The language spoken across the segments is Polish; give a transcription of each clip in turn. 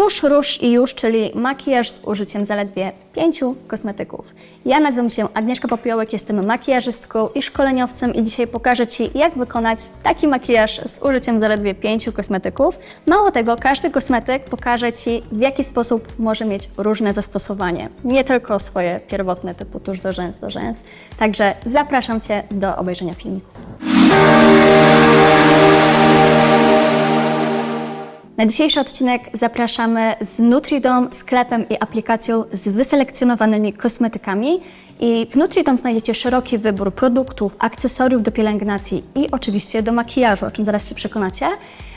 Tusz, róż i już, czyli makijaż z użyciem zaledwie pięciu kosmetyków. Ja nazywam się Agnieszka Popiołek, jestem makijażystką i szkoleniowcem i dzisiaj pokażę Ci, jak wykonać taki makijaż z użyciem zaledwie pięciu kosmetyków. Mało tego, każdy kosmetyk pokaże Ci, w jaki sposób może mieć różne zastosowanie. Nie tylko swoje pierwotne, typu tusz do rzęs, do rzęs. Także zapraszam Cię do obejrzenia filmiku. Na dzisiejszy odcinek zapraszamy z Nutridom, sklepem i aplikacją z wyselekcjonowanymi kosmetykami. I w Nutridom znajdziecie szeroki wybór produktów, akcesoriów do pielęgnacji i oczywiście do makijażu, o czym zaraz się przekonacie.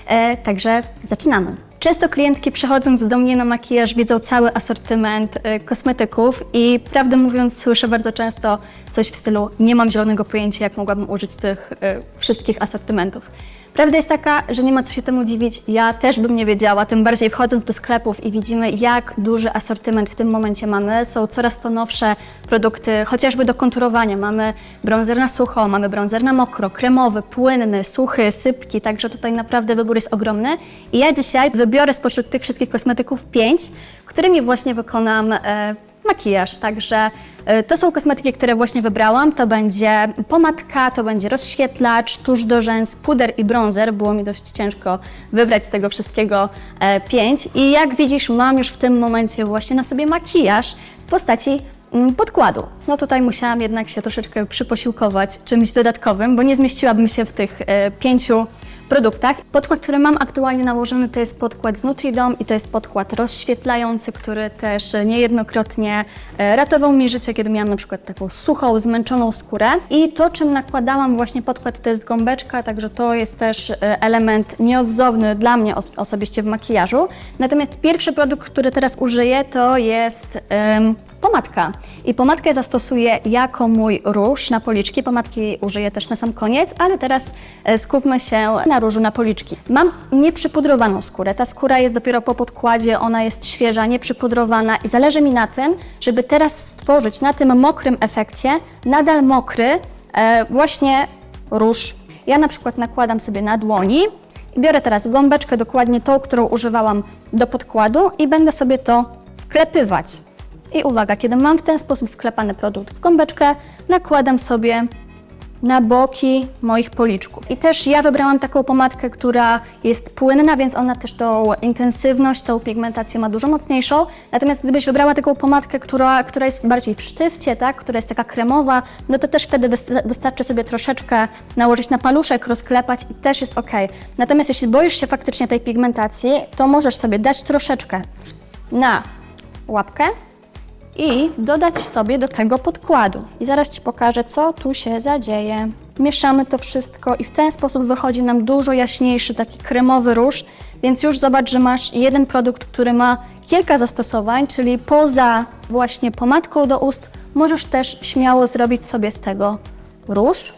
E, także zaczynamy. Często klientki przychodząc do mnie na makijaż widzą cały asortyment e, kosmetyków i prawdę mówiąc słyszę bardzo często coś w stylu nie mam zielonego pojęcia jak mogłabym użyć tych e, wszystkich asortymentów. Prawda jest taka, że nie ma co się temu dziwić. Ja też bym nie wiedziała, tym bardziej wchodząc do sklepów i widzimy, jak duży asortyment w tym momencie mamy. Są coraz to nowsze produkty, chociażby do konturowania. Mamy bronzer na sucho, mamy bronzer na mokro, kremowy, płynny, suchy, sypki, także tutaj naprawdę wybór jest ogromny. I ja dzisiaj wybiorę spośród tych wszystkich kosmetyków pięć, którymi właśnie wykonam e, makijaż. Także y, to są kosmetyki, które właśnie wybrałam. To będzie pomadka, to będzie rozświetlacz, tusz do rzęs, puder i bronzer. Było mi dość ciężko wybrać z tego wszystkiego e, pięć. I jak widzisz, mam już w tym momencie właśnie na sobie makijaż w postaci mm, podkładu. No tutaj musiałam jednak się troszeczkę przyposiłkować czymś dodatkowym, bo nie zmieściłabym się w tych e, pięciu produktach. Podkład, który mam aktualnie nałożony, to jest podkład z Nutridom i to jest podkład rozświetlający, który też niejednokrotnie e, ratował mi życie, kiedy miałam na przykład taką suchą, zmęczoną skórę. I to, czym nakładałam właśnie podkład, to jest gąbeczka, także to jest też e, element nieodzowny dla mnie os- osobiście w makijażu. Natomiast pierwszy produkt, który teraz użyję, to jest pomadka. I pomadkę zastosuję jako mój róż na policzki. Pomadki użyję też na sam koniec, ale teraz e, skupmy się na różu na policzki. Mam nieprzypudrowaną skórę. Ta skóra jest dopiero po podkładzie, ona jest świeża, nieprzypudrowana i zależy mi na tym, żeby teraz stworzyć na tym mokrym efekcie, nadal mokry, e, właśnie róż. Ja na przykład nakładam sobie na dłoni i biorę teraz gąbeczkę, dokładnie tą, którą używałam do podkładu i będę sobie to wklepywać. I uwaga, kiedy mam w ten sposób wklepany produkt w gąbeczkę, nakładam sobie na boki moich policzków. I też ja wybrałam taką pomadkę, która jest płynna, więc ona też tą intensywność, tą pigmentację ma dużo mocniejszą. Natomiast gdybyś wybrała taką pomadkę, która, która jest bardziej w sztywcie, tak, która jest taka kremowa, no to też wtedy wys- wystarczy sobie troszeczkę nałożyć na paluszek, rozklepać i też jest ok. Natomiast jeśli boisz się faktycznie tej pigmentacji, to możesz sobie dać troszeczkę na łapkę i dodać sobie do tego podkładu. I zaraz Ci pokażę, co tu się zadzieje. Mieszamy to wszystko i w ten sposób wychodzi nam dużo jaśniejszy, taki kremowy róż, więc już zobacz, że masz jeden produkt, który ma kilka zastosowań, czyli poza właśnie pomadką do ust, możesz też śmiało zrobić sobie z tego róż.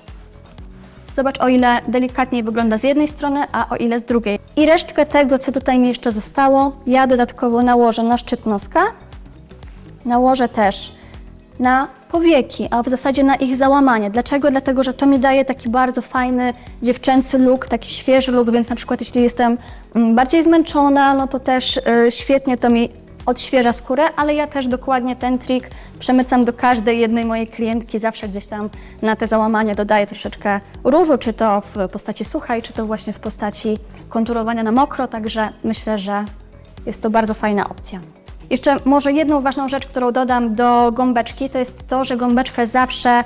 Zobacz, o ile delikatniej wygląda z jednej strony, a o ile z drugiej. I resztkę tego, co tutaj mi jeszcze zostało, ja dodatkowo nałożę na szczyt noska nałożę też na powieki, a w zasadzie na ich załamanie. Dlaczego? Dlatego, że to mi daje taki bardzo fajny dziewczęcy look, taki świeży look, więc na przykład jeśli jestem mm, bardziej zmęczona, no to też y, świetnie to mi odświeża skórę, ale ja też dokładnie ten trik przemycam do każdej jednej mojej klientki, zawsze gdzieś tam na te załamanie dodaję troszeczkę różu, czy to w postaci suchej, czy to właśnie w postaci konturowania na mokro, także myślę, że jest to bardzo fajna opcja. Jeszcze może jedną ważną rzecz, którą dodam do gąbeczki, to jest to, że gąbeczkę zawsze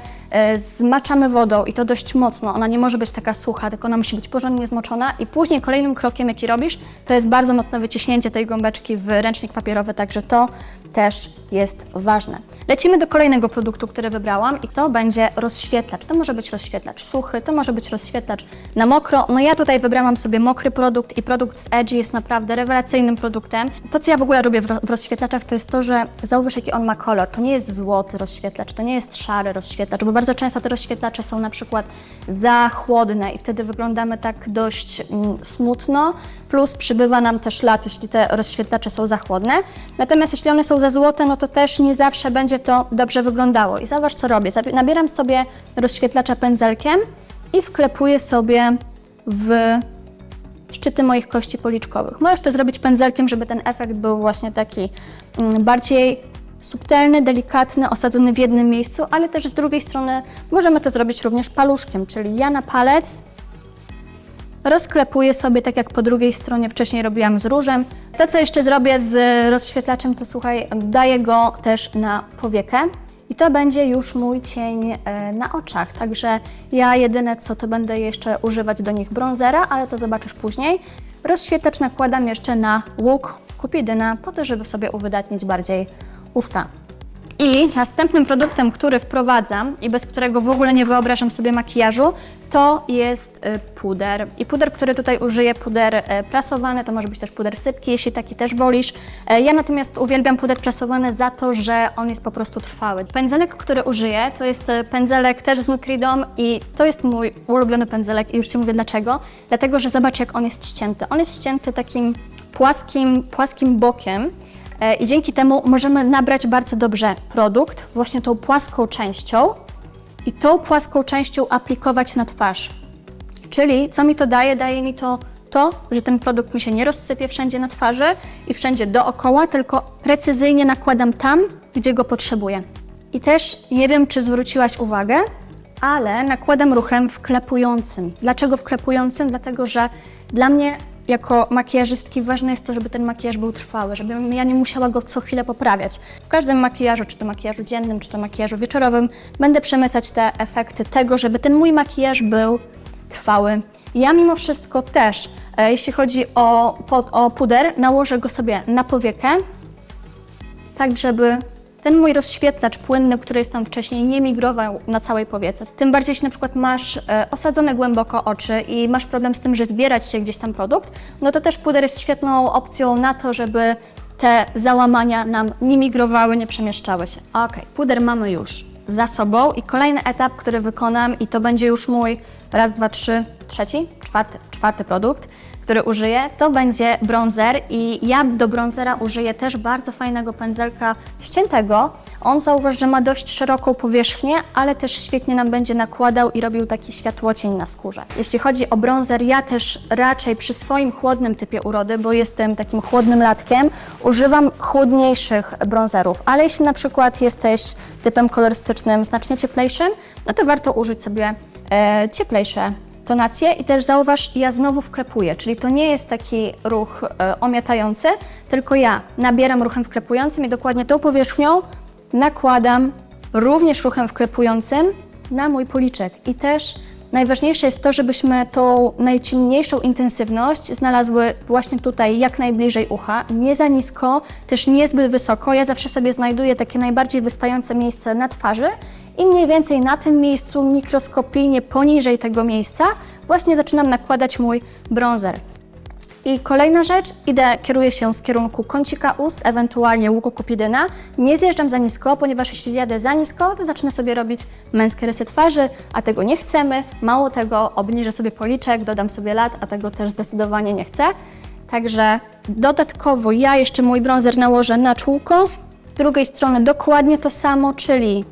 zmaczamy wodą i to dość mocno. Ona nie może być taka sucha, tylko ona musi być porządnie zmoczona i później kolejnym krokiem, jaki robisz, to jest bardzo mocne wyciśnięcie tej gąbeczki w ręcznik papierowy, także to też jest ważne. Lecimy do kolejnego produktu, który wybrałam i to będzie rozświetlacz. To może być rozświetlacz suchy, to może być rozświetlacz na mokro. No ja tutaj wybrałam sobie mokry produkt i produkt z Edgy jest naprawdę rewelacyjnym produktem. To, co ja w ogóle robię w, ro- w rozświetlacach, to jest to, że zauważ, jaki on ma kolor. To nie jest złoty rozświetlacz, to nie jest szary rozświetlacz, bo bardzo często te rozświetlacze są na przykład za chłodne i wtedy wyglądamy tak dość mm, smutno, plus przybywa nam też lat, jeśli te rozświetlacze są za chłodne. Natomiast jeśli one są za złote, no to też nie zawsze będzie to dobrze wyglądało. I zobacz, co robię. Nabieram sobie rozświetlacza pędzelkiem i wklepuję sobie w szczyty moich kości policzkowych. Możesz to zrobić pędzelkiem, żeby ten efekt był właśnie taki mm, bardziej subtelny, delikatny, osadzony w jednym miejscu, ale też z drugiej strony możemy to zrobić również paluszkiem, czyli ja na palec rozklepuję sobie tak jak po drugiej stronie wcześniej robiłam z różem. To, co jeszcze zrobię z rozświetlaczem, to słuchaj, daję go też na powiekę. I to będzie już mój cień e, na oczach, także ja jedyne co to będę jeszcze używać do nich bronzera, ale to zobaczysz później. Rozświetlacz nakładam jeszcze na łuk kupidyna po to, żeby sobie uwydatnić bardziej usta. I następnym produktem, który wprowadzam i bez którego w ogóle nie wyobrażam sobie makijażu, to jest y, puder. I puder, który tutaj użyję, puder e, prasowany, to może być też puder sypki, jeśli taki też wolisz. E, Ja natomiast uwielbiam puder prasowany za to, że on jest po prostu trwały. Pędzelek, który użyję, to jest e, pędzelek też z Nutridom i to jest mój ulubiony pędzelek i już Ci mówię dlaczego. Dlatego, że zobacz jak on jest ścięty. On jest ścięty takim płaskim, płaskim bokiem. E, I dzięki temu możemy nabrać bardzo dobrze produkt właśnie tą płaską częścią i tą płaską częścią aplikować na twarz. Czyli co mi to daje? Daje mi to to, że ten produkt mi się nie rozsypie wszędzie na twarzy i wszędzie dookoła, tylko precyzyjnie nakładam tam, gdzie go potrzebuję. I też nie wiem, czy zwróciłaś uwagę, ale nakładam ruchem wklepującym. Dlaczego wklepującym? Dlatego, że dla mnie jako makijażystki ważne jest to, żeby ten makijaż był trwały, żebym ja nie musiała go co chwilę poprawiać. W każdym makijażu, czy to makijażu dziennym, czy to makijażu wieczorowym, będę przemycać te efekty tego, żeby ten mój makijaż był trwały. Ja mimo wszystko też, e, jeśli chodzi o, o puder, nałożę go sobie na powiekę, tak żeby ten mój rozświetlacz płynny, który jest tam wcześniej, nie migrował na całej powiece. Tym bardziej, jeśli na przykład masz e, osadzone głęboko oczy i masz problem z tym, że zbierać się gdzieś tam produkt, no to też puder jest świetną opcją na to, żeby te załamania nam nie migrowały, nie przemieszczały się. Ok, puder mamy już za sobą i kolejny etap, który wykonam i to będzie już mój raz, dwa, trzy, trzeci, czwarty, czwarty produkt, który użyję, to będzie bronzer i ja do bronzera użyję też bardzo fajnego pędzelka ściętego. On zauważ, że ma dość szeroką powierzchnię, ale też świetnie nam będzie nakładał i robił taki światłocień na skórze. Jeśli chodzi o bronzer, ja też raczej przy swoim chłodnym typie urody, bo jestem takim chłodnym latkiem, używam chłodniejszych bronzerów, ale jeśli na przykład jesteś typem kolorystycznym znacznie cieplejszym, no to warto użyć sobie e, cieplejsze tonację i też zauważ, ja znowu wklepuję, czyli to nie jest taki ruch e, omiatający, tylko ja nabieram ruchem wklepującym i dokładnie tą powierzchnią nakładam również ruchem wklepującym na mój policzek. I też najważniejsze jest to, żebyśmy tą najciemniejszą intensywność znalazły właśnie tutaj, jak najbliżej ucha, nie za nisko, też niezbyt wysoko. Ja zawsze sobie znajduję takie najbardziej wystające miejsce na twarzy i mniej więcej na tym miejscu, mikroskopijnie poniżej tego miejsca, właśnie zaczynam nakładać mój bronzer. I kolejna rzecz, idę, kieruję się w kierunku kącika ust, ewentualnie łuku kupidyna. Nie zjeżdżam za nisko, ponieważ jeśli zjadę za nisko, to zacznę sobie robić męskie rysy twarzy, a tego nie chcemy. Mało tego, obniżę sobie policzek, dodam sobie lat, a tego też zdecydowanie nie chcę. Także dodatkowo ja jeszcze mój bronzer nałożę na czółko. Z drugiej strony dokładnie to samo, czyli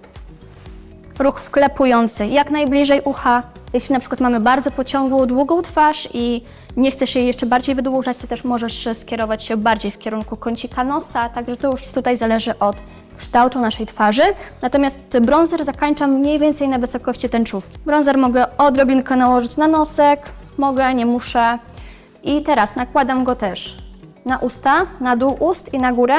ruch wklepujący jak najbliżej ucha. Jeśli na przykład mamy bardzo pociągłą, długą twarz i nie chcesz jej jeszcze bardziej wydłużać, to też możesz skierować się bardziej w kierunku kącika nosa, także to już tutaj zależy od kształtu naszej twarzy. Natomiast bronzer zakańczam mniej więcej na wysokości tęczówki. Bronzer mogę odrobinkę nałożyć na nosek, mogę, nie muszę. I teraz nakładam go też na usta, na dół ust i na górę,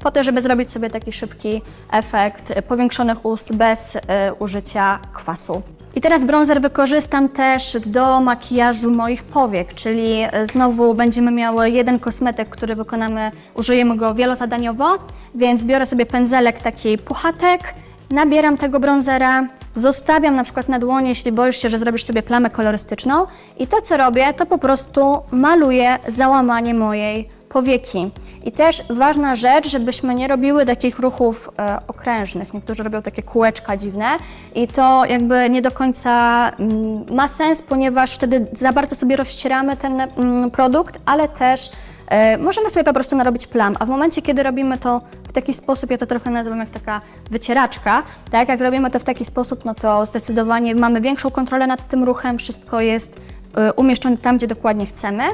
po to, żeby zrobić sobie taki szybki efekt powiększonych ust bez y, użycia kwasu. I teraz bronzer wykorzystam też do makijażu moich powiek, czyli y, znowu będziemy miały jeden kosmetyk, który wykonamy, użyjemy go wielozadaniowo, więc biorę sobie pędzelek taki puchatek, nabieram tego bronzera, zostawiam na przykład na dłonie, jeśli boisz się, że zrobisz sobie plamę kolorystyczną i to co robię, to po prostu maluję załamanie mojej powieki. I też ważna rzecz, żebyśmy nie robiły takich ruchów e, okrężnych. Niektórzy robią takie kółeczka dziwne i to jakby nie do końca mm, ma sens, ponieważ wtedy za bardzo sobie rozcieramy ten mm, produkt, ale też e, możemy sobie po prostu narobić plam. A w momencie, kiedy robimy to w taki sposób, ja to trochę nazywam jak taka wycieraczka, tak? Jak robimy to w taki sposób, no to zdecydowanie mamy większą kontrolę nad tym ruchem, wszystko jest y, umieszczony tam, gdzie dokładnie chcemy.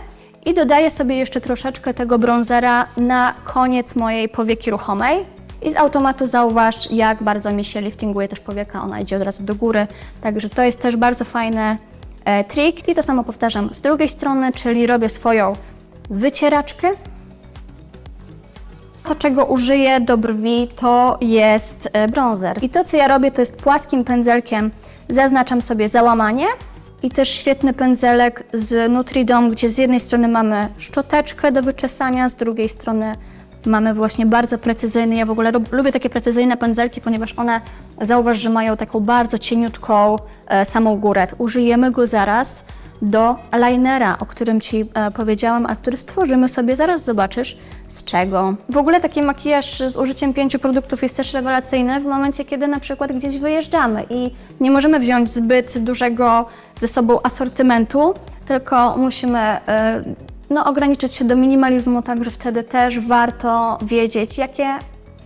I dodaję sobie jeszcze troszeczkę tego bronzera na koniec mojej powieki ruchomej. I z automatu zauważ, jak bardzo mi się liftinguje też powieka, ona idzie od razu do góry. Także to jest też bardzo fajny e, trik. I to samo powtarzam z drugiej strony, czyli robię swoją wycieraczkę. To, czego użyję do brwi, to jest e, bronzer. I to, co ja robię, to jest płaskim pędzelkiem zaznaczam sobie załamanie i też świetny pędzelek z Nutridom, gdzie z jednej strony mamy szczoteczkę do wyczesania, z drugiej strony mamy właśnie bardzo precyzyjny, ja w ogóle lub- lubię takie precyzyjne pędzelki, ponieważ one, zauważ, że mają taką bardzo cieniutką e, samą górę. Użyjemy go zaraz do linera, o którym Ci e, powiedziałam, a który stworzymy sobie, zaraz zobaczysz z czego. W ogóle taki makijaż z użyciem pięciu produktów jest też rewelacyjny w momencie, kiedy na przykład gdzieś wyjeżdżamy i nie możemy wziąć zbyt dużego ze sobą asortymentu, tylko musimy e, no, ograniczyć się do minimalizmu, także wtedy też warto wiedzieć, jakie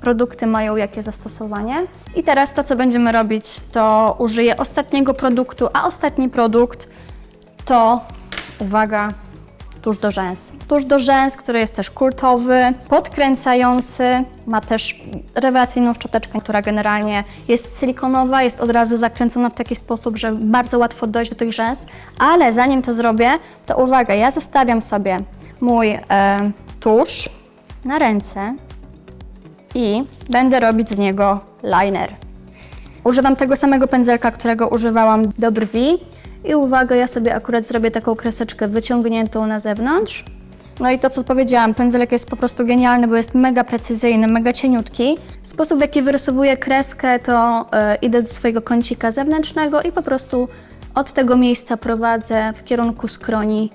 produkty mają jakie zastosowanie. I teraz to, co będziemy robić, to użyję ostatniego produktu, a ostatni produkt to, uwaga, tusz do rzęs. Tusz do rzęs, który jest też kultowy, podkręcający, ma też rewelacyjną szczoteczkę, która generalnie jest silikonowa, jest od razu zakręcona w taki sposób, że bardzo łatwo dojść do tych rzęs, ale zanim to zrobię, to uwaga, ja zostawiam sobie mój e, tusz na ręce i będę robić z niego liner. Używam tego samego pędzelka, którego używałam do brwi. I uwaga, ja sobie akurat zrobię taką kreseczkę wyciągniętą na zewnątrz. No i to, co powiedziałam, pędzelek jest po prostu genialny, bo jest mega precyzyjny, mega cieniutki. Sposób, w jaki wyrysowuję kreskę, to e, idę do swojego kącika zewnętrznego i po prostu od tego miejsca prowadzę w kierunku skroni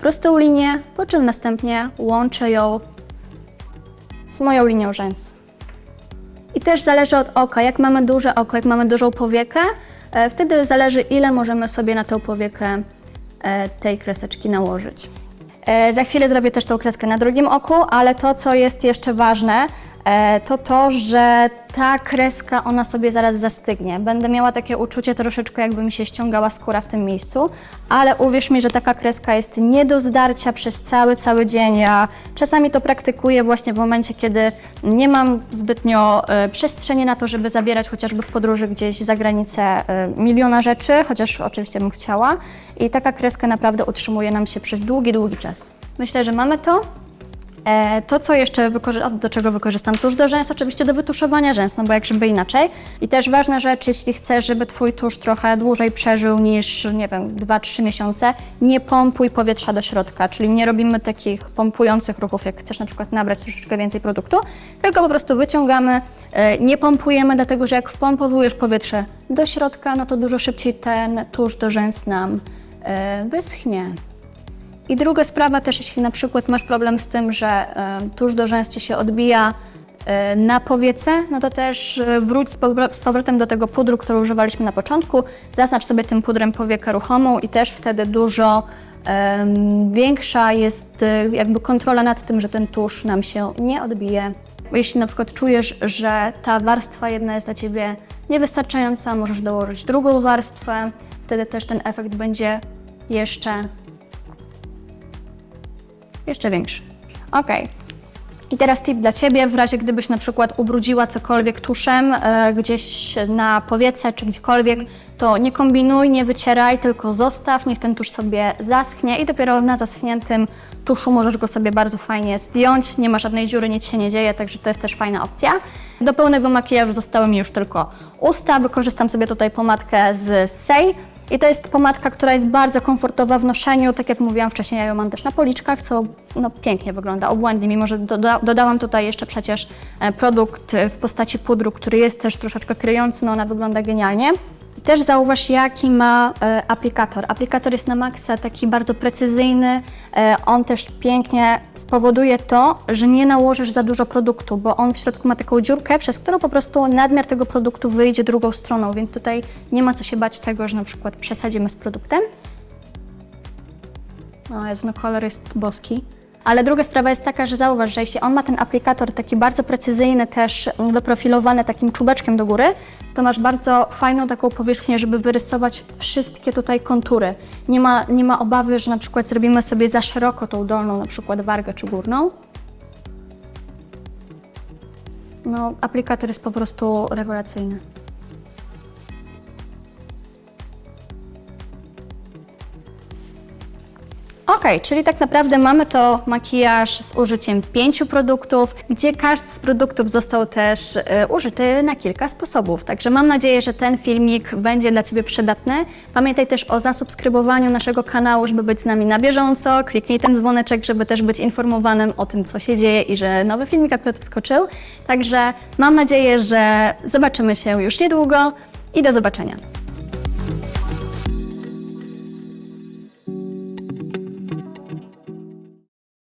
prostą linię, po czym następnie łączę ją z moją linią rzęs. I też zależy od oka. Jak mamy duże oko, jak mamy dużą powiekę, wtedy zależy, ile możemy sobie na tą powiekę e, tej kreseczki nałożyć. E, Za chwilę zrobię też tą kreskę na drugim oku, ale to, co jest jeszcze ważne, e, to to, że ta kreska, ona sobie zaraz zastygnie. Będę miała takie uczucie troszeczkę, jakby mi się ściągała skóra w tym miejscu, ale uwierz mi, że taka kreska jest nie do zdarcia przez cały, cały dzień. Ja czasami to praktykuję właśnie w momencie, kiedy nie mam zbytnio e, przestrzeni na to, żeby zabierać chociażby w podróży gdzieś za granicę e, miliona rzeczy, chociaż oczywiście bym chciała. I taka kreska naprawdę utrzymuje nam się przez długi, długi czas. Myślę, że mamy to. E, To, co jeszcze do czego wykorzystam tusz do rzęs, oczywiście do wytuszowania rzęs, no bo jak żeby inaczej. I też ważna rzecz, jeśli chcesz, żeby Twój tusz trochę dłużej przeżył niż, nie wiem, 2-3 miesiące, nie pompuj powietrza do środka, czyli nie robimy takich pompujących ruchów, jak chcesz na przykład nabrać troszeczkę więcej produktu, tylko po prostu wyciągamy, e, nie pompujemy, dlatego że jak wpompowujesz powietrze do środka, no to dużo szybciej ten tusz do rzęs nam e, wyschnie. I druga sprawa też, jeśli na przykład masz problem z tym, że e, tusz do rzęs ci się odbija e, na powiece, no to też e, wróć z, powro- z powrotem do tego pudru, który używaliśmy na początku. Zaznacz sobie tym pudrem powiekę ruchomą i też wtedy dużo em, większa jest e, jakby kontrola nad tym, że ten tusz nam się nie odbije. Jeśli na przykład czujesz, że ta warstwa jedna jest dla Ciebie niewystarczająca, możesz dołożyć drugą warstwę. Wtedy też ten efekt będzie jeszcze jeszcze większy. Ok. I teraz tip dla Ciebie, w razie gdybyś na przykład ubrudziła cokolwiek tuszem e, gdzieś na powiece czy gdziekolwiek, to nie kombinuj, nie wycieraj, tylko zostaw, niech ten tusz sobie zaschnie i dopiero na zaschniętym tuszu możesz go sobie bardzo fajnie zdjąć, nie ma żadnej dziury, nic się nie dzieje, także to jest też fajna opcja. Do pełnego makijażu zostały mi już tylko usta, wykorzystam sobie tutaj pomadkę z Say. I to jest pomadka, która jest bardzo komfortowa w noszeniu. Tak jak mówiłam wcześniej, ja ją mam też na policzkach, co no, pięknie wygląda, obłędnie, mimo że doda dodałam tutaj jeszcze przecież e, produkt w postaci pudru, który jest też troszeczkę kryjący, no ona wygląda genialnie. Też zauważ, jaki ma e, aplikator. Aplikator jest na maksa taki bardzo precyzyjny. E, on też pięknie spowoduje to, że nie nałożysz za dużo produktu, bo on w środku ma taką dziurkę, przez którą po prostu nadmiar tego produktu wyjdzie drugą stroną, więc tutaj nie ma co się bać tego, że na przykład przesadzimy z produktem. O Jezu, no kolor jest boski. Ale druga sprawa jest taka, że zauważ, że jeśli on ma ten aplikator taki bardzo precyzyjny, też doprofilowany takim czubeczkiem do góry, to masz bardzo fajną taką powierzchnię, żeby wyrysować wszystkie tutaj kontury. Nie ma, nie ma obawy, że na przykład zrobimy sobie za szeroko tą dolną, na przykład wargę czy górną. No, aplikator jest po prostu rewelacyjny. Ok, czyli tak naprawdę mamy to makijaż z użyciem pięciu produktów, gdzie każdy z produktów został też e, użyty na kilka sposobów. Także mam nadzieję, że ten filmik będzie dla Ciebie przydatny. Pamiętaj też o zasubskrybowaniu naszego kanału, żeby być z nami na bieżąco. Kliknij ten dzwoneczek, żeby też być informowanym o tym, co się dzieje i że nowy filmik akurat wskoczył. Także mam nadzieję, że zobaczymy się już niedługo i do zobaczenia.